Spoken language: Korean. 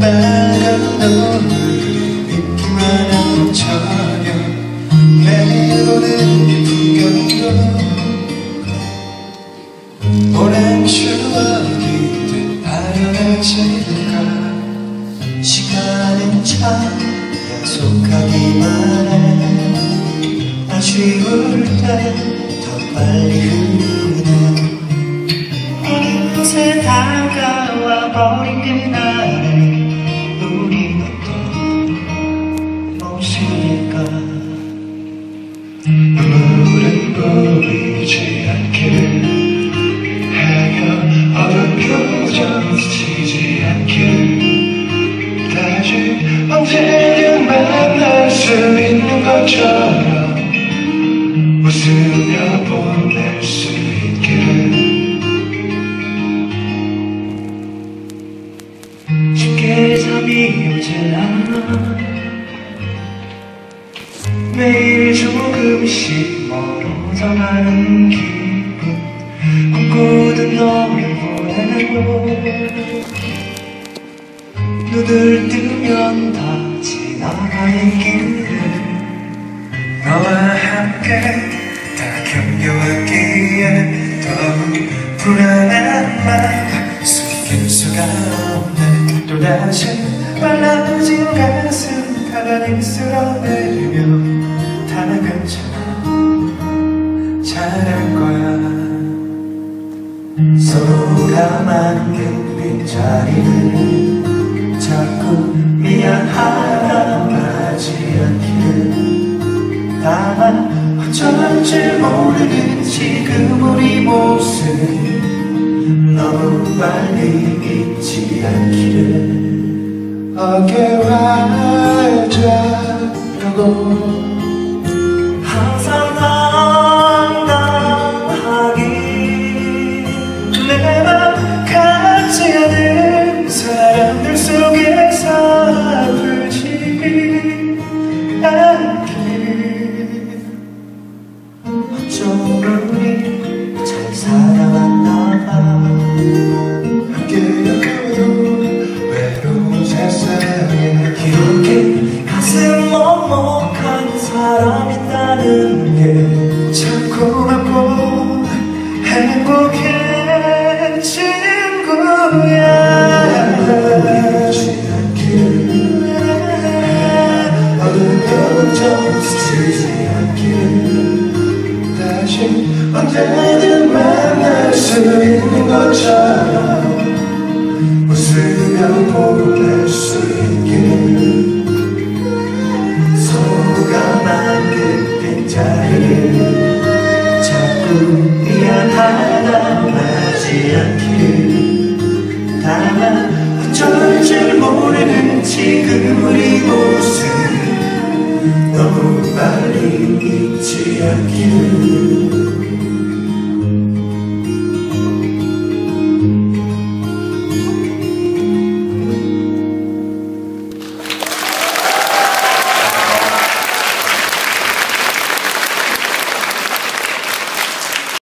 빨간 노을이 믿기만 한 저녁. 매일 보는 이 풍경도 오랜 추억이 듯 아련해질까 시간은 참 약속하기만 해 아쉬울 때더 빨리 흐르네 어느새 다가와 버린 그날에 우린 어떤 모습일까. 눈물은 보이지 않기를 해요 어두운 표정 스치지 않기를 다시 언제든 만날 수 있는 것처럼 웃으며 보낼 수 있기를 쉽게 잠이 오질 않아 매일 조금씩 멀어져가는 기분 꿈꾸던 너를 보내고 눈을 뜨면 다 지나가는 길을 너와 함께 다 견뎌왔기에 더 불안한 맘 숨길 수가 없네 또다시 빨라진 가슴. 가만히 쓸어내리며 다 괜찮아 잘할 거야. 서로가 만든 빈자리를 자꾸 미안하다. 하지 않기를 다만 줄 모르는 지금 우리 모습. 너무 빨리 잊지 않기를. 어깨와 자려고 항상 언제든 만날 수 있는 것처럼 웃으며 보낼 수 있기를 서로가 만든 빈자리를 자꾸 미안하다 하지 않기 를 다만 어쩔 줄 모르는 지금 우리 모습. 너무 빨리 잊지 않기를